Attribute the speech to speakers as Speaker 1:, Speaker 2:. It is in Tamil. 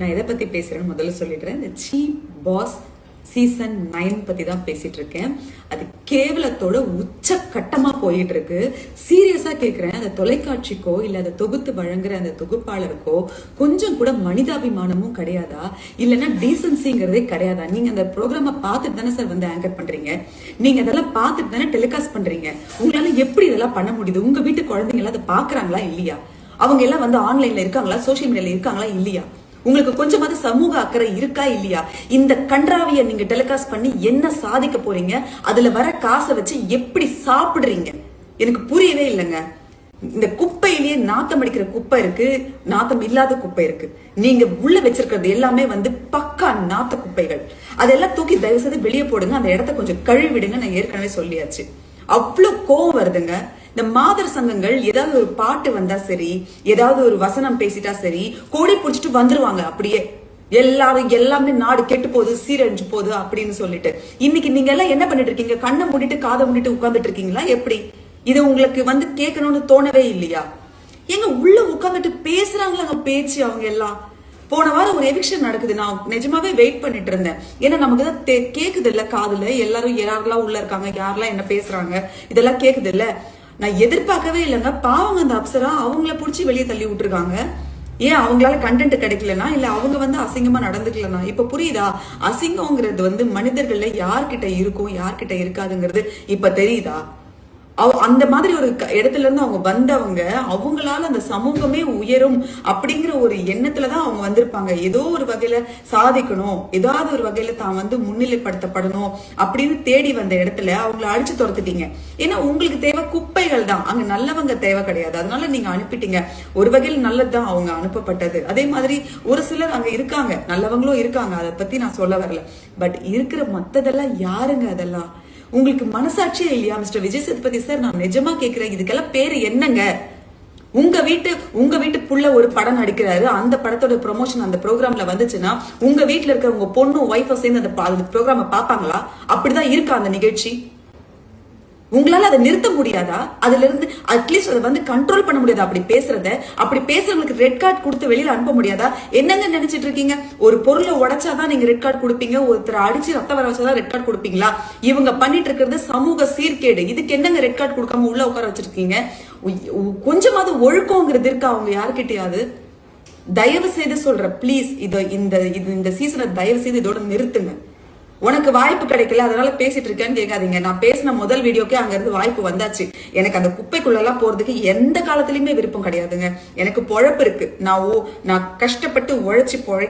Speaker 1: நான் எதை பத்தி பேசுறேன்னு முதல்ல சொல்லிடுறேன். இந்த சீப் பாஸ் சீசன் நைன் பற்றி தான் பேசிட்டு இருக்கேன் அது கேவலத்தோட உச்சக்கட்டமாக போயிட்டு இருக்கு சீரியஸா கேட்குறேன் அந்த தொலைக்காட்சிக்கோ இல்லை அதை தொகுத்து வழங்குற அந்த தொகுப்பாளருக்கோ கொஞ்சம் கூட மனிதாபிமானமும் கிடையாதா? இல்லைன்னா டீசன்சிங்கிறதே கிடையாதா? நீங்க அந்த ப்ரோக்ராம பார்த்துட்டு தானே சார் வந்து ஆங்கர் பண்றீங்க. நீங்க அதெல்லாம் பார்த்துட்டு தானே டெலிகாஸ்ட் பண்றீங்க. உங்களால எப்படி இதெல்லாம் பண்ண முடியுது? உங்க வீட்டு குழந்தைங்க எல்லாம் அதை பாக்குறாங்களா இல்லையா? அவங்க எல்லாம் வந்து ஆன்லைன்ல இருக்காங்களா? சோஷியல் மீடியால இருக்காங்களா இல்லையா? உங்களுக்கு கொஞ்சமாவது சமூக அக்கறை இருக்கா இல்லையா? இந்த கன்றாவிய நீங்க டெலிகாஸ்ட் பண்ணி என்ன சாதிக்க போறீங்க? அதுல வர காசை வச்சு எப்படி சாப்பிடுறீங்க? எனக்கு புரியவே இல்லைங்க. இந்த குப்பையிலேயே நாத்தம் அடிக்கிற குப்பை இருக்கு நாத்தம் இல்லாத குப்பை இருக்கு. நீங்க உள்ள வச்சிருக்கிறது எல்லாமே வந்து பக்கா நாத்த குப்பைகள் அதெல்லாம் தூக்கி தயவு செய்து வெளியே போடுங்க அந்த இடத்த கொஞ்சம் கழுவிடுங்க நான் ஏற்கனவே சொல்லியாச்சு. அவ்வளவு கோவம் வருதுங்க. இந்த மாதர் சங்கங்கள் ஏதாவது ஒரு பாட்டு வந்தா சரி ஏதாவது ஒரு வசனம் பேசிட்டா சரி கோடி புடிச்சிட்டு வந்துருவாங்க அப்படியே. எல்லாரும் எல்லாமே நாடு கெட்டு போகுது சீரழிஞ்சு போகுது அப்படின்னு சொல்லிட்டு. இன்னைக்கு நீங்க எல்லாம் என்ன பண்ணிட்டு இருக்கீங்க? கண்ணை மூடிட்டு காதை மூடிட்டு உட்கார்ந்துட்டு இருக்கீங்களா? எப்படி? இது உங்களுக்கு வந்து கேட்கணும்னு தோணவே இல்லையா? எங்க உள்ள உட்கார்ந்துட்டு பேசுறாங்களாங்க பேச்சு அவங்க எல்லாம்? போன வாரம் ஒரு எவிக்ஷன் நடக்குது. நான் நிஜமாவே வெயிட் பண்ணிட்டு இருந்தேன். ஏன்னா நமக்கு தான் கேக்குது இல்ல காதுல? எல்லாரும் யாரெல்லாம் உள்ள இருக்காங்க? யாரெல்லாம் என்ன பேசுறாங்க? இதெல்லாம் கேக்குது இல்ல நான் எதிர்பார்க்கவே இல்லைங்க. பாவங்க அந்த அப்சரா அவங்கள புடிச்சு வெளியே தள்ளி விட்டுருக்காங்க. ஏன் அவங்களால கண்டென்ட் கிடைக்கலனா? இல்ல அவங்க வந்து அசிங்கமா நடந்துக்கலனா? இப்ப புரியுதா? அசிங்கம்ங்கிறது வந்து மனிதர்கள்ல யார்கிட்ட இருக்கும் யார்கிட்ட இருக்காதுங்கிறது இப்ப தெரியுதா? அந்த மாதிரி ஒரு க- இடத்துல இருந்து அவங்க வந்தவங்க அவங்களால அந்த சமூகமே உயரும் அப்படிங்கிற ஒரு எண்ணத்துல தான் அவங்க வந்திருப்பாங்க. ஏதோ ஒரு வகையில சாதிக்கணும் ஏதாவது ஒரு வகையில தான் வந்து முன்னிலைப்படுத்தப்படணும் அப்படின்னு தேடி வந்த இடத்துல அவங்கள அடிச்சு துரத்துட்டீங்க. ஏன்னா உங்களுக்கு தேவை குப்பைகள் தான். அங்க நல்லவங்க தேவை கிடையாது. அதனால நீங்க அனுப்பிட்டீங்க. ஒரு வகையில் நல்லதுதான் அவங்க அனுப்பப்பட்டது. அதே மாதிரி ஒரு சிலர் அங்க இருக்காங்க. நல்லவங்களும் இருக்காங்க. அதை பத்தி நான் சொல்ல வரல. பட் இருக்கிற மத்ததெல்லாம் யாருங்க அதெல்லாம்? உங்களுக்கு மனசாட்சியே இல்லையா மிஸ்டர் விஜய் சேதுபதி சார்? நான் நிஜமா கேட்கிறேன் இதுக்கெல்லாம் பேரு என்னங்க? உங்க வீட்டு உங்க வீட்டு புள்ள ஒரு படம் நடிக்கிறாரு. அந்த படத்தோட ப்ரொமோஷன் அந்த ப்ரோக்ராம்ல வந்துச்சுன்னா உங்க வீட்டுல இருக்கிற உங்க பொண்ணும் ஒய்ஃபை சேர்ந்து அந்த பா- அந்த ப்ரோக்ராம பாப்பாங்களா அப்படிதான் இருக்கா அந்த நிகழ்ச்சி? உங்களால அதை நிறுத்த முடியாதா? அதுல இருந்து அட்லீஸ்ட் அதை வந்து கண்ட்ரோல் பண்ண முடியாதா? அப்படி பேசுறத அப்படி பேசுறவங்களுக்கு ரெட் கார்டு கொடுத்து வெளியில அனுப்ப முடியாதா? என்னங்க நினைச்சிட்டு இருக்கீங்க? ஒரு பொருளை உடைச்சாதான் நீங்க ரெட் கார்டு கொடுப்பீங்க ஒருத்தர் அடிச்சு ரத்த வர வச்சாதான் ரெட் கார்டு கொடுப்பீங்களா? இவங்க பண்ணிட்டு இருக்கிறது சமூக சீர்கேடு. இதுக்கு என்னங்க ரெட் கார்டு கொடுக்காம உள்ள உட்கார வச்சிருக்கீங்க? கொஞ்சமாவது ஒழுக்கங்கிறது இருக்கா அவங்க யாருக்கிட்டையாவது தயவு செய்து சொல்ற ப்ளீஸ் இதை இந்த இது இந்த சீசனை தயவு செய்து இதோட நிறுத்துங்க. உனக்கு வாய்ப்பு கிடைக்கல அதனால பேசிட்டு இருக்கேன்னு கேட்காதீங்க. நான் பேசின முதல் வீடியோக்கே அங்க இருந்து வாய்ப்பு வந்தாச்சு. எனக்கு அந்த குப்பைக்குள்ள எல்லாம் போறதுக்கு எந்த காலத்துலயுமே விருப்பம் கிடையாதுங்க. எனக்கு பொழப்பு இருக்கு. நான் ஓ நான் கஷ்டப்பட்டு உழைச்சி பொழை